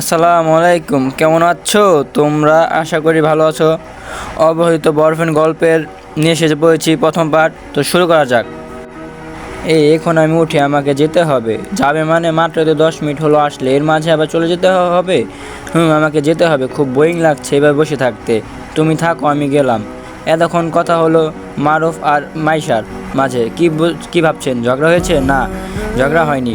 আসসালামু আলাইকুম, কেমন আছো? তোমরা আশা করি ভালো আছো। অবহিত বরফ্রেন্ড গল্পের নিয়ে এসে পড়েছি প্রথম পার্ট তো শুরু করা যাক। এই এখন আমি উঠি আমাকে যেতে হবে। যাবে মানে মাত্র তো দশ মিনিট হলো আসলে, এর মাঝে আবার চলে যেতে হবে? হুম, আমাকে যেতে হবে, খুব বোরিং লাগছে এবার বসে থাকতে। তুমি থাকো, আমি গেলাম। এতক্ষণ কথা হলো মারুফ আর মাইশার মাঝে। কি কি ভাবছেন, ঝগড়া হয়েছে? না, ঝগড়া হয়নি।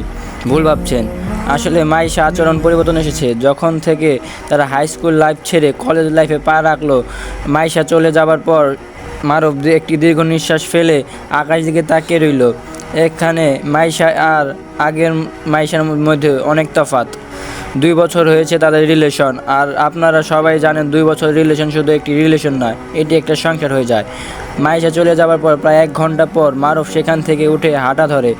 ভুল ভাবছেন। আসলে মাইশা আচরণ পরিবর্তন এসেছে। যখন থেকে তারা হাই স্কুল লাইফ ছেড়ে কলেজ লাইফে পা রাখল, মাইশা চলে যাবার পর মারুফ দু- একটি দীর্ঘ নিঃশ্বাস ফেলে আকাশ দিকে তাকিয়ে রইল। এখানে মাইশা আর আগের মাইশার মধ্যে অনেক তফাৎ। দুই বছর হয়েছে তাদের রিলেশন আর আপনারা সবাই জানেন দুই বছর রিলেশন শুধু একটি রিলেশন নয়, এটি একটা সংসার হয়ে যায়। মাইশা চলে যাওয়ার পর প্রায় এক ঘণ্টা পর মারুফ সেখান থেকে উঠে হাঁটা ধরে।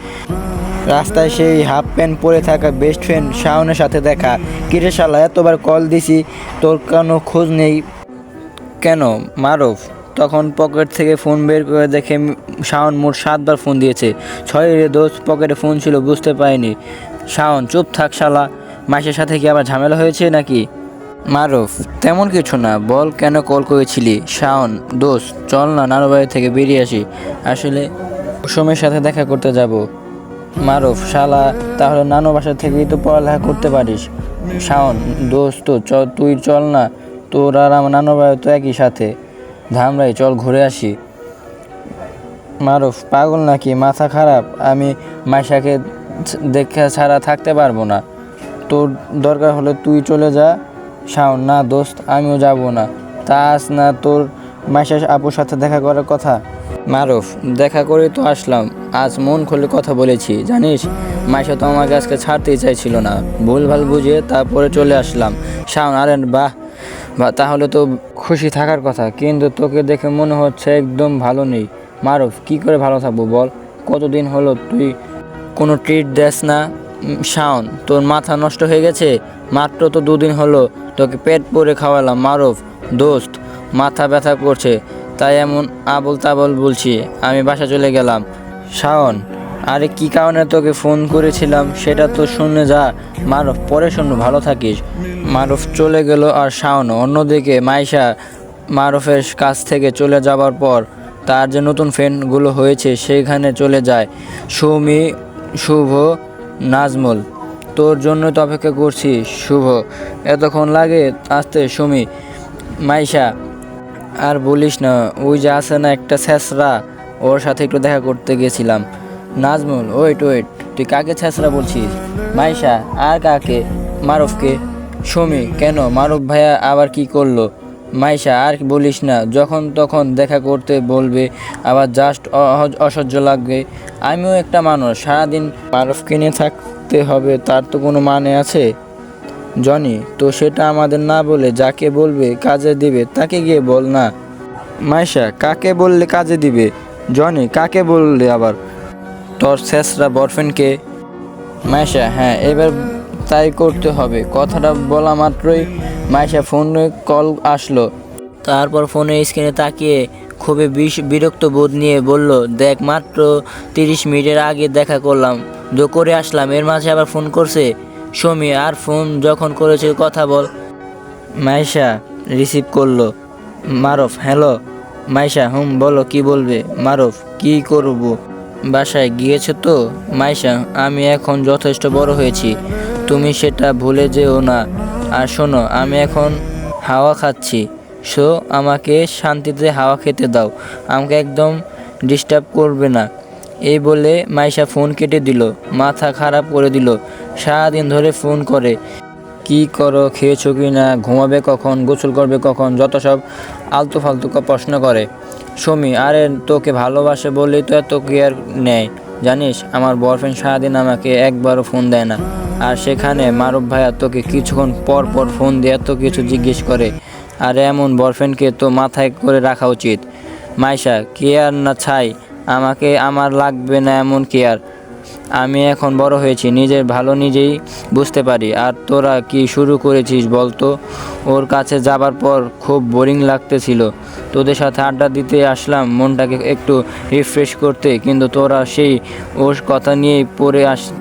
রাস্তায় সেই হাফ প্যান্ট পরে থাকা বেস্ট ফ্রেন্ড শাওনের সাথে দেখা। কিরে শালা, এতবার কল দিছি, তোর কোনো খোঁজ নেই। কেন? মারুফ, তখন পকেট থেকে ফোন বের করে দেখে শাওন মোট সাতবার ফোন দিয়েছে। ছয় রে দোষ পকেটে ফোন ছিল, বুঝতে পারিনি। শাওন, চুপ থাক শালা, মাসের সাথে কি আবার ঝামেলা হয়েছে নাকি? মারুফ, তেমন কিছু না, বল কেন কল করেছিলি? শাওন, দোষ, চল না নানু থেকে বেরিয়ে আসি। আসলে কুসুমের সাথে দেখা করতে যাব। মারুফ, শালা, তাহলে নানু বাসা থেকেই তো পড়ালেখা করতে পারিস। শাওন, দোস্ত, চ, তুই চল না, তোর আর আমার নানু ভাই তো একই সাথে। ধামরাই, চল ঘুরে আসি। মারুফ, পাগল নাকি? মাথা খারাপ, আমি মাইশাকে দেখে ছাড়া থাকতে পারব না। তোর দরকার হলে তুই চলে যা। শাওন, না দোস্ত, আমিও যাব না। তা আস না তোর মাইশা আপুর সাথে দেখা করার কথা? মারুফ, দেখা করে তো আসলাম। আজ মন খুলে কথা বলেছি, জানিস? মাইশা তো আমাকে আজকে ছাড়তেই চাইছিল না। ভুলভাল বুঝে তারপরে চলে আসলাম। শাওন, আরে বাহ। বা, তাহলে তো খুশি থাকার কথা, কিন্তু তোকে দেখে মনে হচ্ছে একদম ভালো নেই। মারুফ, কি করে ভালো থাকব বল? কতদিন হলো তুই কোনো ট্রিট দেস না? শাওন, তোর মাথা নষ্ট হয়ে গেছে? মাত্র তো দুদিন হলো, তোকে পেট পরে খাওয়ালাম। মারুফ, দোস্ত, মাথা ব্যথা করছে। তাই এমন আবল তাবল বলছি, আমি বাসা চলে গেলাম। শাওন, আরে কি কারণে তোকে ফোন করেছিলাম সেটা তো শুনে যা। মারফ, পরে শুনব, ভালো থাকিস। মারফ চলে গেল আর শাওন অন্যদিকে। মাইশা মারফের কাছ থেকে চলে যাবার পর তার যে নতুন ফ্রেন্ডগুলো হয়েছে সেখানে চলে যায়। সুমি, শুভ, নাজমুল, তোর জন্য তো অপেক্ষা করছি, শুভ। এতক্ষণ লাগে আসতে, সুমি, মাইশা আর বলিস না, ওই যে আছে না একটা ছেঁচড়া, ওর সাথে একটু দেখা করতে গেছিলাম। নাজমুল ওয়েট ওয়েট তুই কাকে ছেঁচড়া বলছিস? মাইশা, আর কাকে? মারুফকে? সুমি, কেন? মারুফ ভাইয়া আবার কি করল? মাইশা, আর বলিস না, যখন তখন দেখা করতে বলবে, আবার জাস্ট অসহ্য লাগবে। আমিও একটা মানুষ, সারাদিন মারুফকে নিয়ে থাকতে হবে, তার তো কোনো মানে আছে? জনি, তো সেটা আমাদের না বলে যাকে বলবে কাজে দিবে, তাকে গিয়ে বল না। মাইশা কাকে বললে কাজে দিবে? জনি, কাকে বললে আবার? তোর শেষরা বয়ফ্রেন্ডকে মাইশা হ্যাঁ এবার তাই করতে হবে। কথাটা বলা মাত্রই মাইশা ফোনে কল আসলো। তারপর ফোনের স্ক্রিনে তাকিয়ে খুবই বিরক্ত বোধ নিয়ে বলল, দেখ, মাত্র তিরিশ মিনিটের আগে দেখা করলাম। দো করে আসলাম, এর মাঝে আবার ফোন করছে। সমী আর ফোন যখন করেছে, কথা বল। মাইশা রিসিভ করল। মারফ, হ্যালো, মাইশা, হুম, বলো, কি বলবে? মারফ, কি করব? বাসায় গিয়েছো তো? মাইশা, আমি এখন যথেষ্ট বড় হয়েছি। তুমি সেটা ভুলে যেও না। আর শোনো, আমি এখন হাওয়া খাচ্ছি। সো আমাকে শান্তিতে হাওয়া খেতে দাও। আমাকে একদম ডিস্টার্ব করবে না। এই বলে মাইশা ফোন কেটে দিল, মাথা খারাপ করে দিল, সারাদিন ধরে ফোন করে। কি করো, খেয়েছো কি না, ঘুমাবে কখন, গোসল করবে কখন, যত সব আলতু ফালতু প্রশ্ন করে। সমী আরে তোকে ভালোবাসে বলেই তো এত কেয়ার নেয়। জানিস, আমার বয়ফ্রেন্ড সারাদিন আমাকে একবারও ফোন দেয় না। আর সেখানে মারুফ ভাইয়া তোকে কিছুক্ষণ পর পর ফোন দিয়ে এত কিছু জিজ্ঞেস করে। আর এমন বয়ফ্রেন্ডকে তো মাথায় করে রাখা উচিত। মাইশা, কেয়ার না ছাই আমাকে আমার লাগবে না এমন কেয়ার আমি এখন বড় হয়েছি, নিজের ভালো নিজেই বুঝতে পারি। আর তোরা কি শুরু করেছিস বলতো? ওর কাছে যাবার পর খুব বোরিং লাগতেছিল। তোদের সাথে আড্ডা দিতে আসলাম, মনটাকে একটু রিফ্রেশ করতে। কিন্তু তোরা সেই ওর কথা নিয়েই পড়ে আস,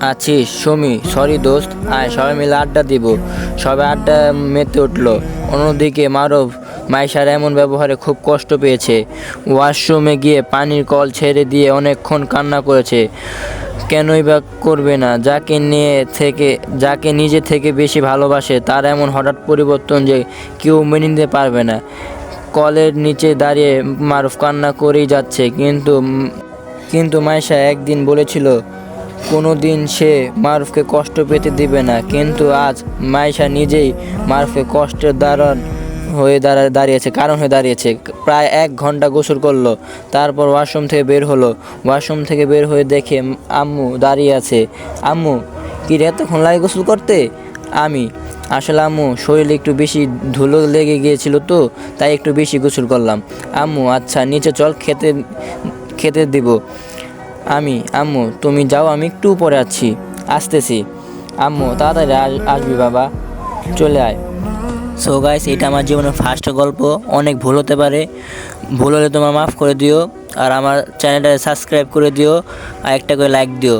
আছিস। সুমি সরি দোস্ত। আয়, সবাই মিলে আড্ডা দিব। সবাই আড্ডা মেতে উঠল। অন্যদিকে মারব মাইশার এমন ব্যবহারে খুব কষ্ট পেয়েছে। ওয়াশরুমে গিয়ে পানির কল ছেড়ে দিয়ে অনেকক্ষণ কান্না করেছে। কেনই বা করবে না? যাকে নিয়ে থেকে যাকে নিজে থেকে বেশি ভালোবাসে, তার এমন হঠাৎ পরিবর্তন যে কেউ মেনে নিতে পারবে না। কলের নিচে দাঁড়িয়ে মারুফ কান্না করেই যাচ্ছে, কিন্তু কিন্তু মাইশা একদিন বলেছিল কোনো দিন সে মারুফকে কষ্ট পেতে দিবে না। কিন্তু আজ মাইশা নিজেই মারুফকে কষ্টের দাঁড়ান হয়ে দাঁড়া, দাঁড়িয়েছে, কারণ হয়ে দাঁড়িয়েছে। প্রায় এক ঘণ্টা গোসল করল, তারপর ওয়াশরুম থেকে বের হলো। ওয়াশরুম থেকে বের হয়ে দেখে আম্মু দাঁড়িয়ে আছে। আম্মু, কি রে, এতক্ষণ লাগে গোসল করতে? আমি, আসলে আম্মু, শরীরে একটু বেশি ধুলো লেগে গিয়েছিল তো, তাই একটু বেশি গোসল করলাম। আম্মু আচ্ছা নিচে চল, খেতে খেতে দিব। আমি, আম্মু, তুমি যাও, আমি একটু পরে আছি। আসতেছি। আম্মু, তাড়াতাড়ি আস- আসবি বাবা। চলে আয়। সো গাইস এটা আমার জীবনের ফার্স্ট গল্প। অনেক ভুল হতে পারে। ভুল হলে তোমার মাফ করে দিও। আর আমার চ্যানেলটা সাবস্ক্রাইব করে দিও। আর একটা করে লাইক দিও।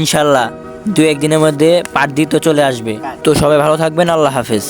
ইনশাল্লাহ দু একদিনের মধ্যে পার্ট দিতে চলে আসবে। তো সবাই ভালো থাকবেন। আল্লাহ হাফেজ।